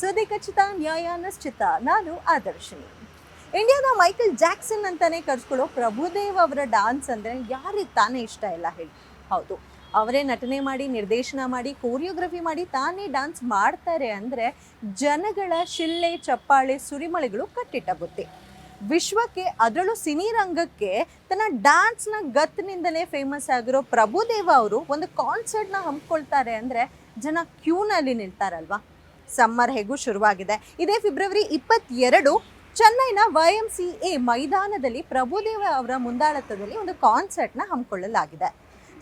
ಸುದ್ದಿ ಖಚಿತ, ನ್ಯಾಯ ನಿಶ್ಚಿತ. ನಾನು ಆದರ್ಶಿನಿ. ಇಂಡಿಯಾದ ಮೈಕಲ್ ಜಾಕ್ಸನ್ ಅಂತಾನೆ ಕರ್ಸ್ಕೊಳ್ಳೋ ಪ್ರಭುದೇವ್ ಅವರ ಡಾನ್ಸ್ ಅಂದ್ರೆ ಯಾರಿಗೆ ತಾನೇ ಇಷ್ಟ ಇಲ್ಲ ಹೇಳಿ. ಹೌದು, ಅವರೇ ನಟನೆ ಮಾಡಿ, ನಿರ್ದೇಶನ ಮಾಡಿ ಕೋರಿಯೋಗ್ರಫಿ ಮಾಡಿ ತಾನೇ ಡಾನ್ಸ್ ಮಾಡ್ತಾರೆ ಅಂದ್ರೆ ಜನಗಳ ಶಿಳ್ಳೆ ಚಪ್ಪಾಳೆ, ಸುರಿಮಳೆಗಳು ಕಟ್ಟಿಟ್ಟ ಬುತ್ತಿ ವಿಶ್ವಕ್ಕೆ ಅದರಲ್ಲೂ ಸಿನಿ ರಂಗಕ್ಕೆ ತನ್ನ ಡ್ಯಾನ್ಸ್ನ ಗತ್ತಿನಿಂದಲೇ ಫೇಮಸ್ ಆಗಿರೋ ಪ್ರಭುದೇವ ಅವರು ಒಂದು ಕಾನ್ಸರ್ಟ್ನ ಹಮ್ಮಿಕೊಳ್ತಾರೆ ಅಂದರೆ ಜನ ಕ್ಯೂನಲ್ಲಿ ನಿಲ್ತಾರಲ್ವಾ? ಸಮ್ಮರ್ ಹೇಗೂ ಶುರುವಾಗಿದೆ. ಇದೇ ಫೆಬ್ರವರಿ ಇಪ್ಪತ್ತೆರಡು ಚೆನ್ನೈನ ವೈ ಎಂ ಸಿ ಎ ಮೈದಾನದಲ್ಲಿ ಪ್ರಭುದೇವ ಅವರ ಮುಂದಾಳತ್ವದಲ್ಲಿ ಒಂದು ಕಾನ್ಸರ್ಟ್ನ ಹಮ್ಮಿಕೊಳ್ಳಲಾಗಿದೆ.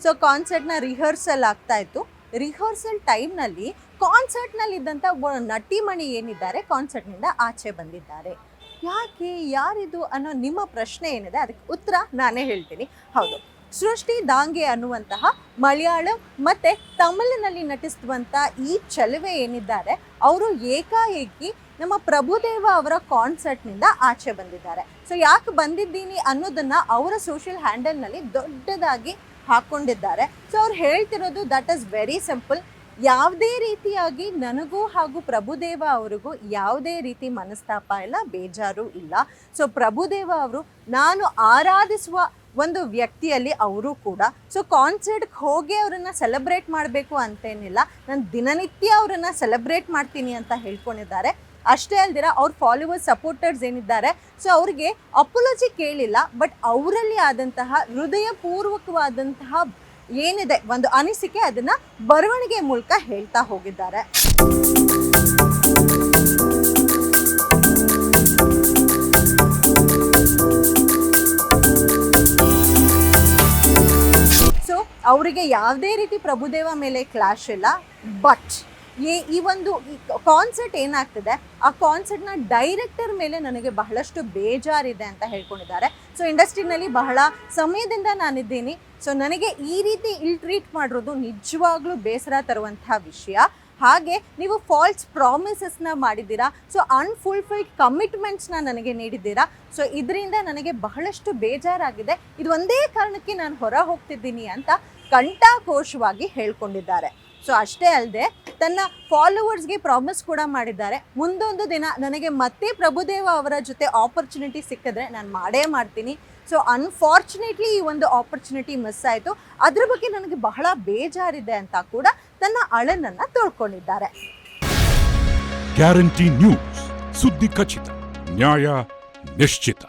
ಸೊ, ಕಾನ್ಸರ್ಟ್ನ ರಿಹರ್ಸಲ್ ಆಗ್ತಾ ಇತ್ತು. ರಿಹರ್ಸಲ್ ಟೈಮ್ನಲ್ಲಿ ಕಾನ್ಸರ್ಟ್ನಲ್ಲಿದ್ದಂಥ ನಟಿಮಣಿ ಏನಿದ್ದಾರೆ, ಕಾನ್ಸರ್ಟ್ನಿಂದ ಆಚೆ ಬಂದಿದ್ದಾರೆ. ಯಾಕೆ, ಯಾರಿದು ಅನ್ನೋ ನಿಮ್ಮ ಪ್ರಶ್ನೆ ಏನಿದೆ, ಅದಕ್ಕೆ ಉತ್ತರ ನಾನೇ ಹೇಳ್ತೀನಿ. ಹೌದು. ಸೃಷ್ಟಿ ದಾಂಗೆ ಅನ್ನುವಂತಹ ಮಲಯಾಳಂ ಮತ್ತು ತಮಿಳಿನಲ್ಲಿ ನಟಿಸುವಂಥ ಈ ಚಲುವೆ ಏನಿದ್ದಾರೆ ಅವರು ಏಕಾಏಕಿ ನಮ್ಮ ಪ್ರಭುದೇವ ಅವರ ಕಾನ್ಸರ್ಟ್ನಿಂದ ಆಚೆ ಬಂದಿದ್ದಾರೆ. ಸೊ ಯಾಕೆ ಬಂದಿದ್ದೀನಿ ಅನ್ನೋದನ್ನು ಅವರ ಸೋಷಿಯಲ್ ಹ್ಯಾಂಡಲ್ನಲ್ಲಿ ದೊಡ್ಡದಾಗಿ ಹಾಕೊಂಡಿದ್ದಾರೆ. ಸೊ ಅವ್ರು ಹೇಳ್ತಿರೋದು ದಟ್ ಇಸ್ ವೆರಿ ಸಿಂಪಲ್ ಯಾವುದೇ ರೀತಿಯಾಗಿ ನನಗೂ ಹಾಗೂ ಪ್ರಭುದೇವ ಅವರಿಗೂ ಯಾವುದೇ ರೀತಿ ಮನಸ್ತಾಪ ಇಲ್ಲ, ಬೇಜಾರು ಇಲ್ಲ. ಸೊ ಪ್ರಭುದೇವ ಅವರು, ನಾನು ಆರಾಧಿಸುವ ಒಂದು ವ್ಯಕ್ತಿಯಲ್ಲಿ ಅವರು ಕೂಡ. ಸೊ ಕಾನ್ಸರ್ಟ್ಗೆ ಹೋಗಿ ಅವರನ್ನು ಸೆಲೆಬ್ರೇಟ್ ಮಾಡಬೇಕು ಅಂತೇನಿಲ್ಲ ನಾನು ದಿನನಿತ್ಯ ಅವರನ್ನು ಸೆಲೆಬ್ರೇಟ್ ಮಾಡ್ತೀನಿ ಅಂತ ಹೇಳ್ಕೊಂಡಿದ್ದಾರೆ. ಅಷ್ಟೇ ಅಲ್ದಿರ ಅವ್ರ ಫಾಲೋವರ್ಸ್ ಸಪೋರ್ಟರ್ಸ್ ಏನಿದ್ದಾರೆ. ಸೊ ಅವ್ರಿಗೆ ಅಪೋಲಜಿ ಕೇಳಿಲ್ಲ ಬಟ್ ಅವರಲ್ಲಿ ಆದಂತಹ ಹೃದಯಪೂರ್ವಕವಾದಂತಹ ಏನಿದೆ, ಒಂದು ಅನಿಸಿಕೆ ಅದನ್ನ ಬರವಣಿಗೆ ಮೂಲಕ ಹೇಳ್ತಾ ಹೋಗಿದ್ದಾರೆ. ಅವರಿಗೆ ಯಾವುದೇ ರೀತಿ ಪ್ರಭುದೇವ ಮೇಲೆ ಕ್ಲಾಶ್ ಇಲ್ಲ ಬಟ್ ಏ ಈ ಒಂದು ಕಾನ್ಸರ್ಟ್ ಏನಾಗ್ತಿದೆ, ಆ ಕಾನ್ಸರ್ಟ್ನ ಡೈರೆಕ್ಟರ್ ಮೇಲೆ ನನಗೆ ಬಹಳಷ್ಟು ಬೇಜಾರಿದೆ ಅಂತ ಹೇಳ್ಕೊಂಡಿದ್ದಾರೆ. ಸೊ ಇಂಡಸ್ಟ್ರಿನಲ್ಲಿ ಬಹಳ ಸಮಯದಿಂದ ನಾನಿದ್ದೀನಿ. ಸೊ ನನಗೆ ಈ ರೀತಿ ಇಲ್ ಟ್ರೀಟ್ ಮಾಡಿರೋದು ನಿಜವಾಗ್ಲೂ ಬೇಸರ ತರುವಂತಹ ವಿಷಯ. ಹಾಗೆ ನೀವು ಫಾಲ್ಸ್ ಪ್ರಾಮಿಸಸ್ನ ಮಾಡಿದ್ದೀರಾ? ಸೊ ಅನ್ಫುಲ್ಫಿಲ್ಡ್ ಕಮಿಟ್ಮೆಂಟ್ಸ್ನ ನನಗೆ ನೀಡಿದ್ದೀರಾ? ಸೊ ಇದರಿಂದ ನನಗೆ ಬಹಳಷ್ಟು ಬೇಜಾರಾಗಿದೆ. ಇದು ಒಂದೇ ಕಾರಣಕ್ಕೆ ನಾನು ಹೊರ ಹೋಗ್ತಿದ್ದೀನಿ ಅಂತ ಕಂಠಾಘೋಷವಾಗಿ ಹೇಳ್ಕೊಂಡಿದ್ದಾರೆ. ಸೊ ಅಷ್ಟೇ ಅಲ್ಲದೆ ತನ್ನ ಫಾಲೋವರ್ಸ್ಗೆ ಪ್ರಾಮಿಸ್ ಕೂಡ ಮಾಡಿದ್ದಾರೆ. ಮುಂದೊಂದು ದಿನ ನನಗೆ ಮತ್ತೆ ಪ್ರಭುದೇವ ಅವರ ಜೊತೆ ಆಪರ್ಚುನಿಟಿ ಸಿಕ್ಕಿದ್ರೆ ನಾನು ಮಾಡೇ ಮಾಡ್ತೀನಿ. ಸೊ ಅನ್ಫಾರ್ಚುನೇಟ್ಲಿ ಈ ಒಂದು ಆಪರ್ಚುನಿಟಿ ಮಿಸ್ ಆಯಿತು. ಅದ್ರ ಬಗ್ಗೆ ನನಗೆ ಬಹಳ ಬೇಜಾರಿದೆ ಅಂತ ಕೂಡ ತನ್ನ ಅಳನನ್ನು ತೊಳ್ಕೊಂಡಿದ್ದಾರೆ. ಗ್ಯಾರಂಟಿ ನ್ಯೂಸ್ ಸುದ್ದಿ ಖಚಿತ ನ್ಯಾಯ ನಿಶ್ಚಿತ